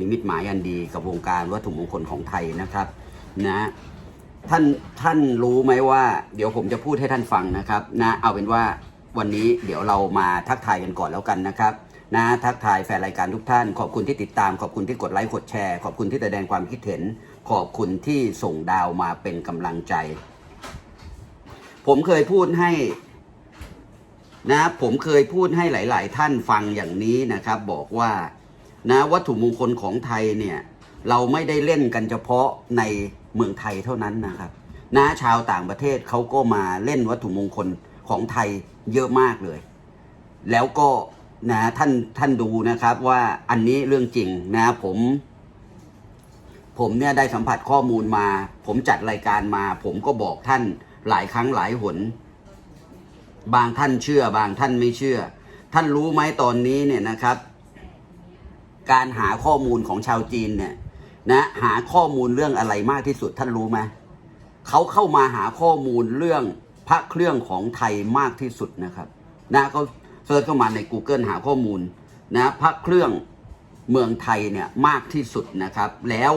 นิมิตหมายอันดีกับวงการวัตถุมงคลของไทยนะครับนะท่านท่านรู้ไหมว่า เดี๋ยวผมจะพูดให้ท่านฟังนะครับนะเอาเป็นว่าวันนี้เดี๋ยวเรามาทักทายกันก่อนแล้วกันนะครับนะทักทายแฟนรายการทุกท่าน ขอบคุณที่ติดตาม ขอบคุณที่กดไลค์กดแชร์ ขอบคุณที่แสดงความคิดเห็น ขอบคุณที่ส่งดาวมาเป็นกำลังใจ ผมเคยพูดให้นะผมเคยพูดให้หลาย ๆ ท่านฟังอย่างนี้นะครับ บอกว่า นะวัตถุมงคลของไทยเนี่ยเราไม่ได้เล่นกันเฉพาะในเมืองไทยเท่านั้นนะครับนะชาวต่างประเทศเขาก็มาเล่นวัตถุมงคลของไทยเยอะมากเลย แล้วก็นะท่านท่านดูนะครับว่าอันนี้เรื่องจริงนะผม ผมเนี่ยได้สัมผัสข้อมูลมา ผมจัดรายการมา ผมก็บอกท่านหลายครั้งหลายหน บางท่านเชื่อบางท่านไม่เชื่อ ท่านรู้ไหมตอนนี้เนี่ยนะครับ การหาข้อมูลของชาวจีนเนี่ยนะหาข้อมูลเรื่องอะไรมากที่สุดท่านรู้ไหมเขาเข้ามาหาข้อมูลเรื่องพระเครื่องของไทยมากที่สุดนะครับนะเขาเซิร์ชเข้ามาใน Google หาข้อมูลนะพระเครื่องเมืองไทยเนี่ยมากที่สุดนะครับ แล้ว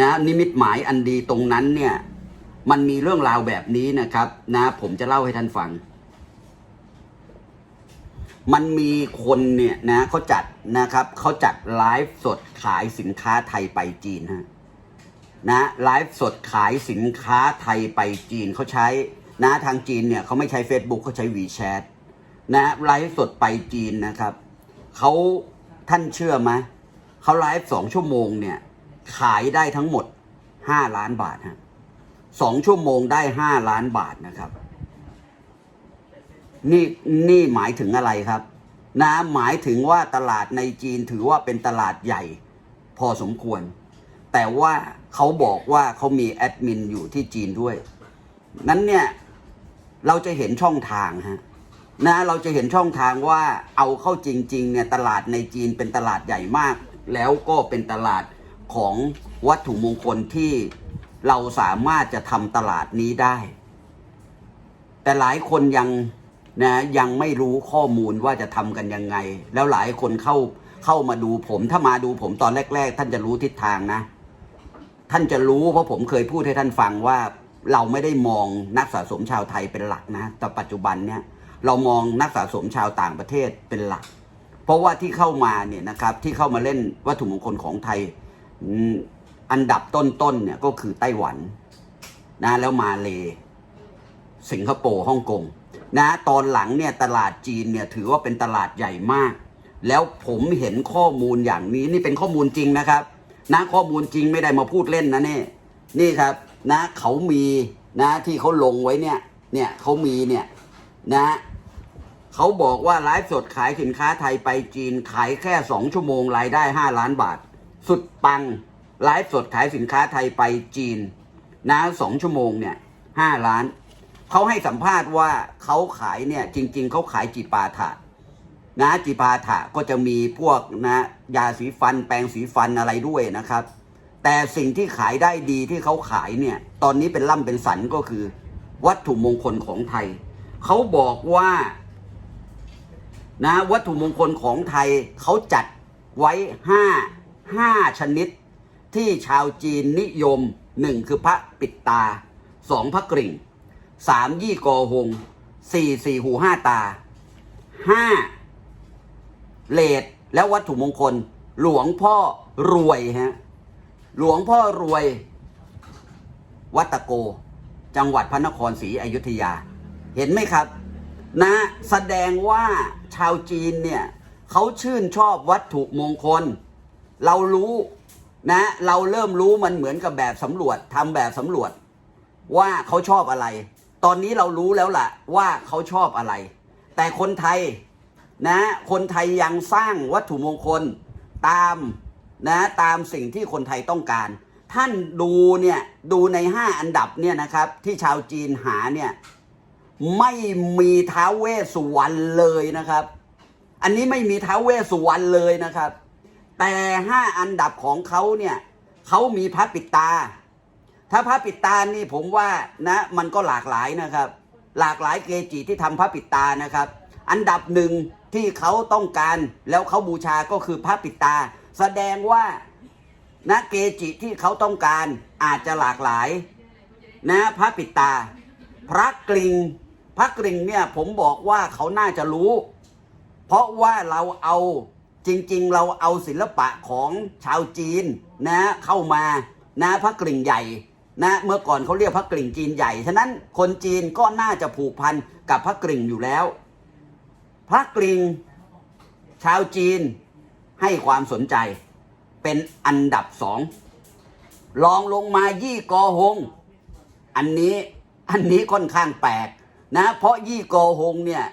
นะนิมิตหมายอันดีตรงนั้นเนี่ยมันมีเรื่องราวแบบนี้นะครับนะผมจะเล่าให้ท่านฟัง มันมีคนเนี่ยนะเขาจัดนะครับเขาจัดไลฟ์สดขายสินค้าไทยไปจีนฮะนะไลฟ์สดขายสินค้าไทยไปจีนเขาใช้นะทางจีนเนี่ยเขาไม่ใช้ Facebook เขาใช้ WeChat นะไลฟ์สดไปจีนนะครับเขาท่านเชื่อไหมเขาไลฟ์สองชั่วโมงเนี่ยขายได้ทั้งหมดห้าล้านบาทฮะสองชั่วโมงได้ห้าล้านบาทนะครับ นี่นี่หมายถึงอะไรครับนะหมายถึงว่าตลาดในจีนถือว่าเป็นตลาดใหญ่ พอสมควร แต่ว่าเขาบอกว่าเขามีแอดมินอยู่ที่จีนด้วย นั้นเนี่ยเราจะเห็นช่องทางฮะนะเราจะเห็นช่องทางว่าเอาเข้าจริงๆเนี่ยตลาดในจีนเป็นตลาดใหญ่มาก แล้วก็เป็นตลาดของวัตถุมงคลที่เราสามารถจะทำตลาดนี้ได้ แต่หลายคนยัง นะยังไม่รู้ข้อมูลว่าจะทำกันยังไง แล้วหลายคนเข้าเข้ามาดูผม ถ้ามาดูผมตอนแรก ๆ ท่านจะรู้ทิศทางนะ ท่านจะรู้เพราะผมเคยพูดให้ท่านฟังว่าเราไม่ได้มองนักสะสมชาวไทยเป็นหลักนะแต่ปัจจุบันเนี่ยเรามองนักสะสมชาวต่างประเทศเป็นหลัก เพราะว่าที่เข้ามาเนี่ยนะครับที่เข้ามาเล่นวัตถุมงคลของไทยอันดับต้นๆเนี่ยก็คือไต้หวันนะแล้วมาเล สิงคโปร์ฮ่องกง นะตอนหลังเนี่ยตลาดจีนเนี่ยถือว่าเป็นตลาดใหญ่มาก แล้วผมเห็นข้อมูลอย่างนี้นี่เป็นข้อมูลจริงนะครับนะข้อมูลจริงไม่ได้มาพูดเล่นนะนี่นี่ครับนะเขามีนะที่เขาลงไว้เนี่ยเนี่ยเขามีเนี่ยนะเขาบอกว่าไลฟ์สดขายสินค้าไทยไปจีนขายแค่สองชั่วโมงรายได้5ล้านบาท สุดปังไลฟ์สดขายสินค้าไทยไปจีนนะสองชั่วโมงเนี่ยห้าล้าน เขาให้สัมภาษณ์ว่าเขาขายเนี่ยจริง ๆเขาขายจีปาถะนะจีปาถะก็จะมีพวกนะยาสีฟันแปรงสีฟันอะไรด้วยนะครับ แต่สิ่งที่ขายได้ดีที่เขาขายเนี่ย ตอนนี้เป็นล่ำเป็นสันก็คือ วัตถุมงคลของไทย เขาบอกว่า นะวัตถุมงคลของไทยเขาจัดไว้ห้าห้าชนิด ที่ชาวจีนนิยมหนึ่งคือพระปิดตาสองพระกริ่ง สามยี่กอหงสี่สี่หูห้าตาห้าเลดและวัตถุมงคล หลวงพ่อรวยฮะหลวงพ่อรวย วัตโก จังหวัดพระนครศรีอยุธยา เห็นไหมครับ นะแสดงว่าชาวจีนเนี่ยเขาชื่นชอบวัตถุมงคล เรารู้นะ เราเริ่มรู้มันเหมือนกับแบบสำรวจทำแบบสำรวจ ว่าเขาชอบอะไร ตอนนี้เรารู้แล้วล่ะว่าเขาชอบอะไร แต่คนไทยนะคนไทยยังสร้างวัตถุมงคลตามนะตามสิ่งที่คนไทยต้องการ ท่านดูเนี่ยดูในห้าอันดับเนี่ยนะครับที่ชาวจีนหาเนี่ยไม่มีท้าวเวสุวรรณเลยนะครับ อันนี้ไม่มีท้าวเวสสุวรรณเลยนะครับ แต่ห้าอันดับของเขาเนี่ยเขามีพระปิดตา ถ้าพระปิดตานี่ผมว่านะมันก็หลากหลายนะครับ หลากหลายเกจิที่ทำพระปิดตานะครับ อันดับหนึ่งที่เขาต้องการแล้วเขาบูชาก็คือพระปิดตา แสดงว่านะเกจิที่เขาต้องการอาจจะหลากหลายนะพระปิดตา พระกลิงพระกลิงเนี่ยผมบอกว่าเขาน่าจะรู้ เพราะว่าเราเอาจริง ๆ เราเอาศิลปะของชาวจีนนะเข้ามานะพระกลิ่งใหญ่ นะเมื่อก่อนเขาเรียกพระกลิ่งจีนใหญ่ ฉะนั้นคนจีนก็น่าจะผูกพันกับพระกลิ่งอยู่แล้ว พระกลิ่งชาวจีนให้ความสนใจเป็นอันดับสองรองลงมายี่กอหง อันนี้อันนี้ค่อนข้างแปลกนะเพราะยี่กอหงเนี่ย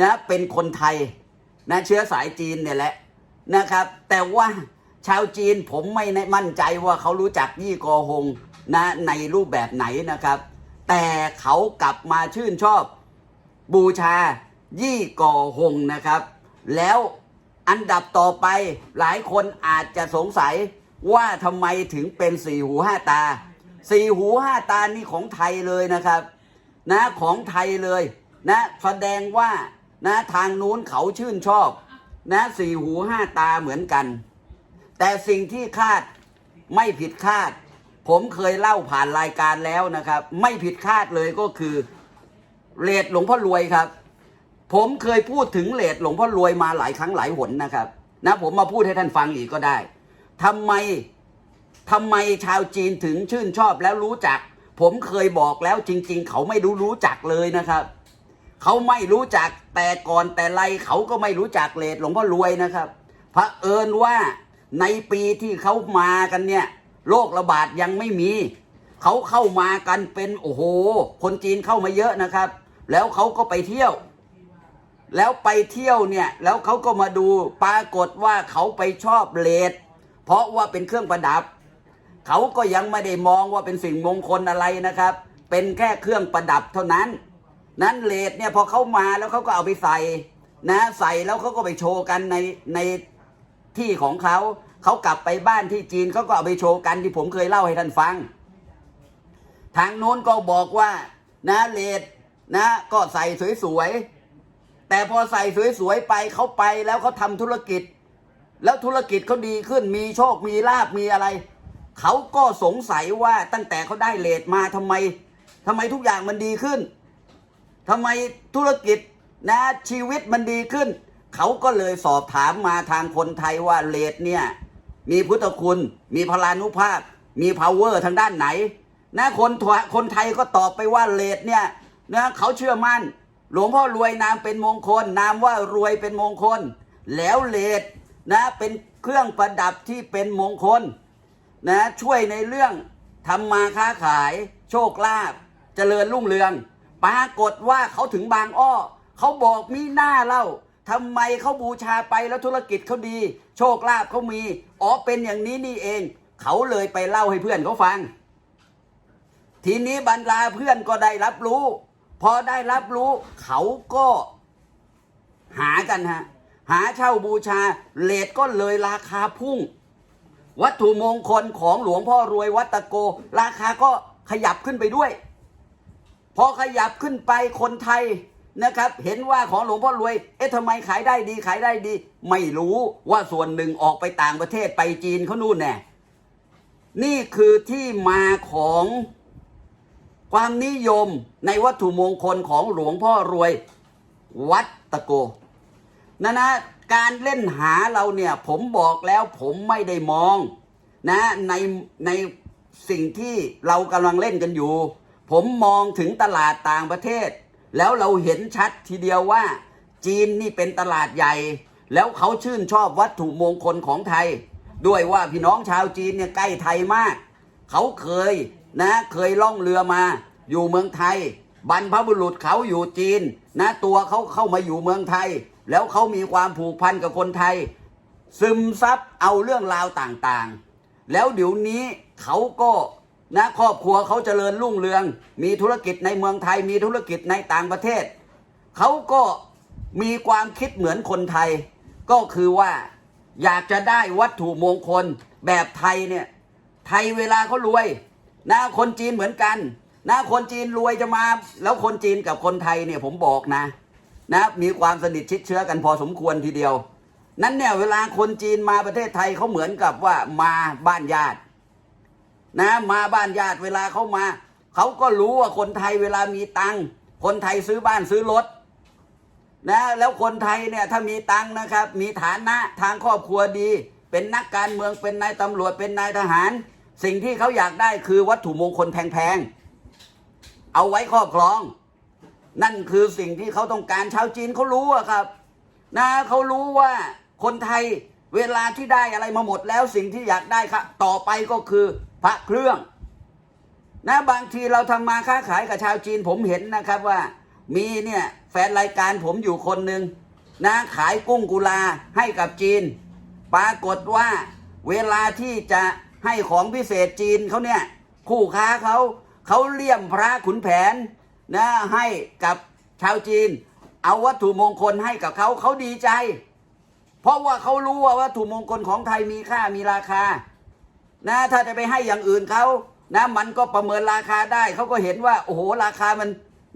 นะเป็นคนไทยนะเชื้อสายจีนเนี่ยแหละนะครับ แต่ว่าชาวจีนผมไม่แน่มั่นใจว่าเขารู้จักยี่กอหง นะในรูปแบบไหนนะครับ แต่เขากลับมาชื่นชอบบูชายี่กอหงนะครับ แล้วอันดับต่อไปหลายคนอาจจะสงสัยว่าทำไมถึงเป็นสี่หูห้าตา สี่หูห้าตานี่ของไทยเลยนะครับ นะของไทยเลยนะแสดงว่านะทางนู้นเขาชื่นชอบนะสี่หูห้าตาเหมือนกัน แต่สิ่งที่คาดไม่ผิดคาด ผมเคยเล่าผ่านรายการแล้วนะครับ ไม่ผิดคาดเลยก็คือเลดหลวงพ่อรวยครับ ผมเคยพูดถึงเลดหลวงพ่อรวยมาหลายครั้งหลายหนนะครับ นะผมมาพูดให้ท่านฟังอีกก็ได้ทำไมทำไมชาวจีนถึงชื่นชอบแล้วรู้จัก ผมเคยบอกแล้วจริง ๆ เขาไม่รู้รู้จักเลยนะครับเขาไม่รู้จักแต่ก่อนแต่ไรเขาก็ไม่รู้จักเลดหลวงพ่อรวยนะครับพระเอิญว่าในปีที่เขามากันเนี่ย โรคระบาดยังไม่มี เขาเข้ามากันเป็นโอ้โห คนจีนเข้ามาเยอะนะครับ แล้วเขาก็ไปเที่ยว แล้วไปเที่ยวเนี่ย แล้วเขาก็มาดูปรากฏว่าเขาไปชอบเลดเพราะว่าเป็นเครื่องประดับ เขาก็ยังไม่ได้มองว่าเป็นสิ่งมงคลอะไรนะครับ เป็นแค่เครื่องประดับเท่านั้น นั้นเลดเนี่ยพอเขามาแล้วเขาก็เอาไปใส่นะใส่แล้วเขาก็ไปโชว์กันในในที่ของเขา เขากลับไปบ้านที่จีนเขาก็เอาไปโชว์กันที่ผมเคยเล่าให้ท่านฟัง ทางโน้นก็บอกว่านะเลดนะก็ใส่สวยๆ แต่พอใส่สวยๆไปเขาไปแล้วเขาทำธุรกิจ แล้วธุรกิจเขาดีขึ้นมีโชคมีลาบมีอะไร เขาก็สงสัยว่าตั้งแต่เขาได้เลทมาทำไมทำไมทุกอย่างมันดีขึ้นทำไมธุรกิจนะชีวิตมันดีขึ้น เขาก็เลยสอบถามมาทางคนไทยว่าเลทเนี่ย มีพุทธคุณ มีพลานุภาพ มี power ทางด้านไหนนะคนถวคนไทยก็ตอบไปว่าเลดเนี่ยนะเขาเชื่อมั่น หลวงพ่อรวยนามเป็นมงคล นามว่ารวยเป็นมงคล แล้วเลดนะเป็นเครื่องประดับที่เป็นมงคลนะช่วยในเรื่องทำมาค้าขาย โชคลาภเจริญรุ่งเรือง ปรากฏว่าเขาถึงบางอ้อ เขาบอกมีหน้าเล่า ทำไมเขาบูชาไปแล้วธุรกิจเขาดี โชคลาภเขามี อ๋อเป็นอย่างนี้นี่เอง เขาเลยไปเล่าให้เพื่อนเขาฟัง ทีนี้บรรดาเพื่อนก็ได้รับรู้ พอได้รับรู้เขาก็หากันฮะ หาเช่าบูชาเลทก็เลยราคาพุ่ง วัตถุมงคลของหลวงพ่อรวยวัตโก ราคาก็ขยับขึ้นไปด้วย พอขยับขึ้นไปคนไทย นะครับ เห็นว่าของหลวงพ่อรวย เอ๊ะทำไมขายได้ดีขายได้ดี ไม่รู้ว่าส่วนหนึ่งออกไปต่างประเทศไปจีนเขานู่นแน่นี่คือที่มาของความนิยมในวัตถุมงคลของหลวงพ่อรวย วัดตะโกนะนะการเล่นหาเราเนี่ย ผมบอกแล้วผมไม่ได้มอง นะในในสิ่งที่เรากำลังเล่นกันอยู่ ผมมองถึงตลาดต่างประเทศ แล้วเราเห็นชัดทีเดียวว่า จีนนี่เป็นตลาดใหญ่ แล้วเขาชื่นชอบวัตถุมงคลของไทย ด้วยว่าพี่น้องชาวจีนเนี่ยใกล้ไทยมาก เขาเคยนะเคยล่องเรือมา อยู่เมืองไทย บรรพบุรุษเขาอยู่จีน นะตัวเขาเข้ามาอยู่เมืองไทย แล้วเขามีความผูกพันกับคนไทย ซึมซับเอาเรื่องราวต่างๆ แล้วเดี๋ยวนี้เขาก็ นะครอบครัวเขาเจริญรุ่งเรือง มีธุรกิจในเมืองไทย มีธุรกิจในต่างประเทศ เขาก็มีความคิดเหมือนคนไทย ก็คือว่าอยากจะได้วัตถุมงคลแบบไทยเนี่ย ไทยเวลาเขารวยนะคนจีนเหมือนกันนะคนจีนรวยจะมา แล้วคนจีนกับคนไทยเนี่ยผมบอกนะ นะ มีความสนิทชิดเชื้อกันพอสมควรทีเดียว นั้นเนี่ยเวลาคนจีนมาประเทศไทยเขาเหมือนกับว่ามาบ้านญาติ นะมาบ้านญาติเวลาเขามาเขาก็รู้ว่าคนไทยเวลามีตังค์คนไทยซื้อบ้านซื้อรถนะแล้วคนไทยเนี่ยถ้ามีตังค์นะครับ มีฐานะทางครอบครัวดี เป็นนักการเมืองเป็นนายตำรวจเป็นนายทหาร สิ่งที่เขาอยากได้คือวัตถุมงคลแพงๆเอาไว้ครอบครอง นั่นคือสิ่งที่เขาต้องการชาวจีนเขารู้อะครับ นะเขารู้ว่าคนไทยเวลาที่ได้อะไรมาหมดแล้วสิ่งที่อยากได้ครับต่อไปก็คือ พระเครื่องนะบางทีเราทำมาค้าขายกับชาวจีนผมเห็นนะครับว่า มีเนี่ยแฟนรายการผมอยู่คนหนึ่งนะขายกุ้งกุลาให้กับจีน ปรากฏว่าเวลาที่จะให้ของพิเศษจีนเขาเนี่ยคู่ค้าเขาเขาเลี่ยมพระขุนแผนนะให้กับชาวจีน เอาวัตถุมงคลให้กับเขาเขาดีใจ เพราะว่าเขารู้ว่าวัตถุมงคลของไทยมีค่ามีราคา นะถ้าจะไปให้อย่างอื่นเขานะมันก็ประเมินราคาได้เขาก็เห็นว่าโอ้โหราคามัน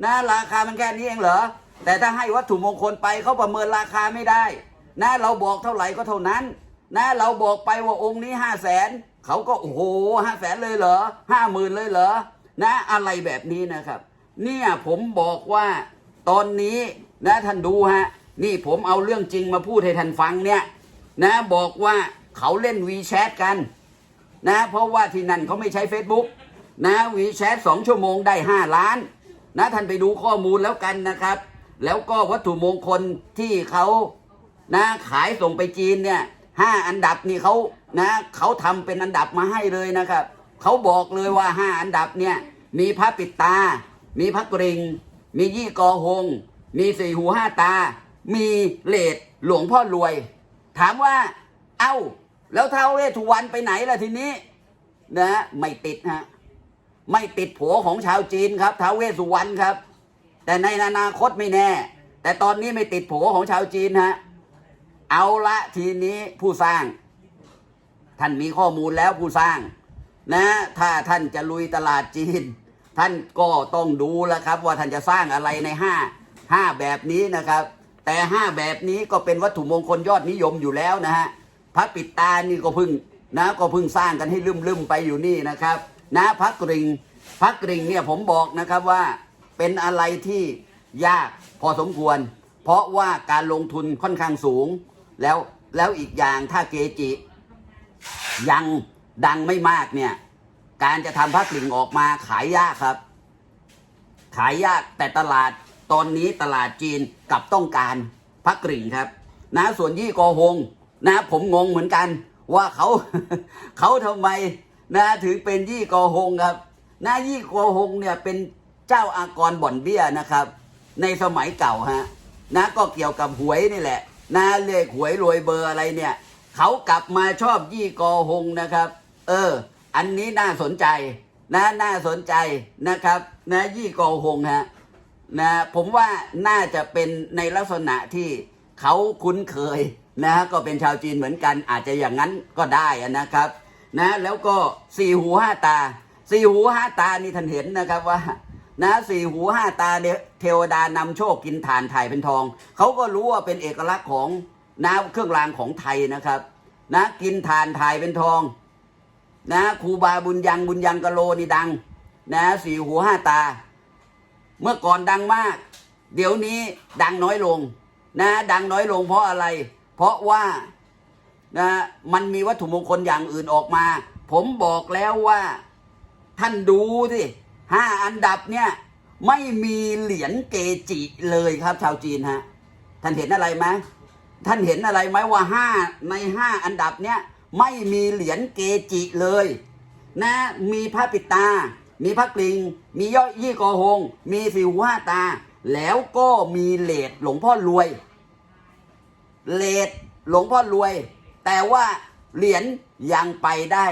นะราคามันแค่นี้เองเหรอแต่ถ้าให้วัตถุมงคลไปเขาประเมินราคาไม่ได้นะเราบอกเท่าไหร่ก็เท่านั้นนะเราบอกไปว่าองค์นี้ห้าแสนเขาก็โอ้โหห้าแสนเลยเหรอห้าหมื่นเลยเหรอนะอะไรแบบนี้นะครับ เนี่ยผมบอกว่าตอนนี้นะท่านดูฮะนี่ผมเอาเรื่องจริงมาพูดให้ท่านฟังเนี่ยนะบอกว่าเขาเล่นวีแชทกัน นะ เพราะว่าที่นั่นเขาไม่ใช้ Facebook นะวีแชทสองชั่วโมงได้ 5 ล้าน นะท่านไปดูข้อมูลแล้วกันนะครับ แล้วก็วัตถุมงคลที่เขานะขายส่งไปจีนเนี่ยห้าอันดับนี่เขานะเขาทำเป็นอันดับมาให้เลยนะครับเขาบอกเลยว่าห้าอันดับเนี่ยมีพระปิดตา มีพระกริง มียี่กอหง มีสี่หูห้าตา มีเลดหลวงพ่อรวย ถามว่า เอ้า แล้วท้าวเวสสุวรรณไปไหนล่ะทีนี้นะไม่ติดฮะไม่ติดผัวของชาวจีนครับท้าวเวสุวรรณครับ แต่ในอนาคตไม่แน่ แต่ตอนนี้ไม่ติดผัวของชาวจีนฮะเอาละทีนี้ผู้สร้าง ท่านมีข้อมูลแล้วผู้สร้าง นะ ถ้าท่านจะลุยตลาดจีน ท่านก็ต้องดูแล้วครับ ว่าท่านจะสร้างอะไรในห้าห้าแบบนี้นะครับ แต่ห้าแบบนี้ก็เป็นวัตถุมงคลยอดนิยมอยู่แล้วนะฮะ ระปิดตานี่ก็พึ่งนะก็พึ่งสร้างกันให้ลืมลืมๆไปอยู่นี่นะครับ นะพระกริ่งพระกริ่งเนี่ยผมบอกนะครับว่าเป็นอะไรที่ยากพอสมควร เพราะว่าการลงทุนค่อนข้างสูง แล้วแล้วอีกอย่างถ้าเกจิ ยังดังไม่มากเนี่ย การจะทำพระกลิ่งออกมาขายยากครับ ขายยากแต่ตลาดตอนนี้ตลาดจีนกลับต้องการพระกริ่งครับ นะส่วนยี่กอฮง นะผมงงเหมือนกันว่าเขาเขาทำไมนะถึงเป็นยี่กอฮงครับนะยี่กอฮงเนี่ยเป็นเจ้าอากรบ่อนเบี้ยนะครับ ในสมัยเก่าฮะนะก็เกี่ยวกับหวยนี่แหละนะเลขหวยรวยเบอร์อะไรเนี่ยเขากลับมาชอบยี่กอฮงนะครับ เออ อันนี้น่าสนใจนะน่าสนใจนะครับนะยี่กอฮงฮะนะผมว่าน่าจะเป็นในลักษณะที่เขาคุ้นเคย นะก็เป็นชาวจีนเหมือนกันอาจจะอย่างนั้นก็ได้นะครับนะแล้วก็สี่หูห้าตาสี่หูห้าตานี่ท่านเห็นนะครับว่านะสี่หูห้าตาเนี่ยเทวดานำโชคกินถ่านถ่ายเป็นทองเขาก็รู้ว่าเป็นเอกลักษณ์ของนะเครื่องรางของไทยนะครับนะกินถ่านถ่ายเป็นทองนะครูบาบุญยังบุญยังกะโลนี่ดังนะสี่หูห้าตา เมื่อก่อนดังมาก เดี๋ยวนี้ดังน้อยลงนะดังน้อยลงเพราะอะไร เพราะว่านะมันมีวัตถุมงคลอย่างอื่นออกมา ผมบอกแล้วว่า ท่านดูสิห้าอันดับเนี่ย ไม่มีเหรียญเกจิเลยครับ ชาวจีนฮะท่านเห็นอะไรไหมท่านเห็นอะไรไหมว่าห้าในห้าอันดับเนี่ยไม่มีเหรียญเกจิเลย นะ มีพระปิดตา มีพระกลิง มีย่อยยี่กอหง มีสิวห้าตา แล้วก็มีเลดหลวงพ่อรวย เลดหลวงพ่อรวย แต่ว่าเหรียญยังไปได้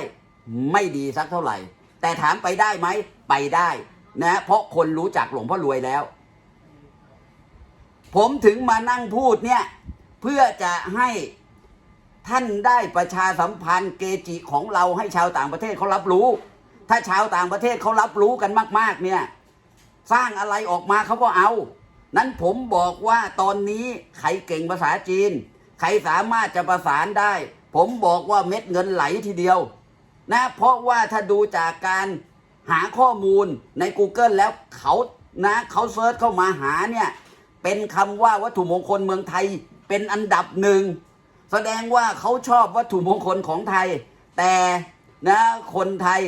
ไม่ดีสักเท่าไหร่ แต่ถามไปได้ไหมไปได้นะเพราะคนรู้จักหลวงพ่อรวยแล้ว ผมถึงมานั่งพูดเนี่ย เพื่อจะให้ท่านได้ประชาสัมพันธ์เกจิของเราให้ชาวต่างประเทศเขารับรู้ ถ้าชาวต่างประเทศเขารับรู้กันมาก ๆ เนี่ย สร้างอะไรออกมาเขาก็เอา นั้นผมบอกว่าตอนนี้ใครเก่งภาษาจีน ใครสามารถจะประสานได้ ผมบอกว่าเม็ดเงินไหลทีเดียวนะเพราะว่าถ้าดูจากการหาข้อมูลใน Google แล้วเขานะเขาเซิร์ชเข้ามาหาเนี่ยเป็นคำว่าวัตถุมงคลเมืองไทยเป็นอันดับหนึ่งแสดงว่าเขาชอบวัตถุมงคลของไทย แต่นะคนไทย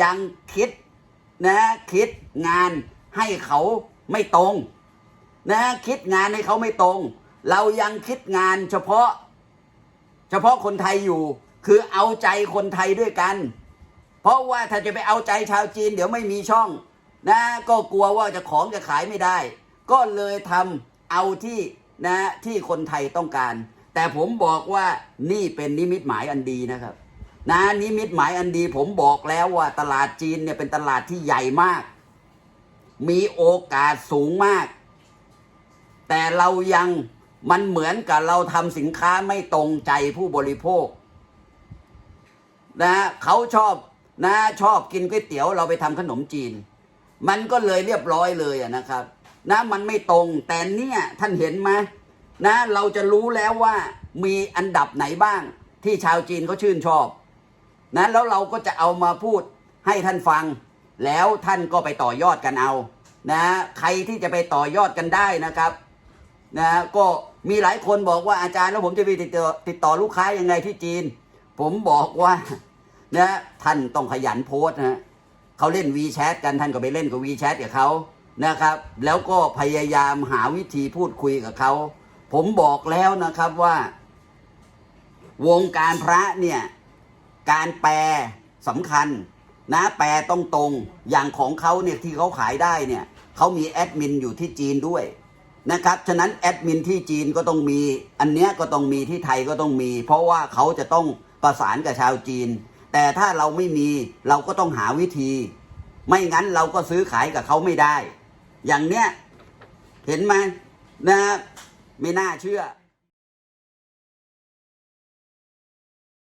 ยังคิดนะคิดงานให้เขาไม่ตรง นะคิดงานให้เขาไม่ตรง เรายังคิดงานเฉพาะ เฉพาะคนไทยอยู่ คือเอาใจคนไทยด้วยกัน เพราะว่าถ้าจะไปเอาใจชาวจีน เดี๋ยวไม่มีช่อง นะก็กลัวว่าจะของจะขายไม่ได้ ก็เลยทำเอาที่นะที่คนไทยต้องการ แต่ผมบอกว่านี่เป็นนิมิตหมายอันดีนะครับนะนิมิตหมายอันดีผมบอกแล้วว่าตลาดจีนเนี่ยเป็นตลาดที่ใหญ่มาก มีโอกาสสูงมาก แต่เรายังมันเหมือนกับเราทำสินค้าไม่ตรงใจผู้บริโภคนะเขาชอบนะชอบกินก๋วยเตี๋ยวเราไปทำขนมจีน มันก็เลยเรียบร้อยเลยนะครับ นะมันไม่ตรงแต่เนี่ยท่านเห็นไหมนะเราจะรู้แล้วว่ามีอันดับไหนบ้างที่ชาวจีนเขาชื่นชอบนะแล้วเราก็จะเอามาพูดให้ท่านฟัง แล้วท่านก็ไปต่อยอดกันเอา นะ ใครที่จะไปต่อยอดกันได้นะครับ นะก็มีหลายคนบอกว่าอาจารย์แล้วผมจะไปติดต่อติดต่อลูกค้ายังไงที่จีน ผมบอกว่านะท่านต้องขยันโพสนะเขาเล่นวีแชทกันท่านก็ไปเล่นกับวีแชทกับเขานะครับ แล้วก็พยายามหาวิธีพูดคุยกับเขาผมบอกแล้วนะครับว่า วงการพระเนี่ยการแปลสำคัญนะแปลต้องตรงอย่างของเขาเนี่ยที่เขาขายได้เนี่ยเขามีแอดมินอยู่ที่จีนด้วย นะครับ ฉะนั้นแอดมินที่จีนก็ต้องมี อันเนี้ยก็ต้องมีที่ไทยก็ต้องมี เพราะว่าเขาจะต้องประสานกับชาวจีน แต่ถ้าเราไม่มีเราก็ต้องหาวิธี ไม่งั้นเราก็ซื้อขายกับเขาไม่ได้ อย่างเนี้ยเห็นไหมนะไม่น่าเชื่อ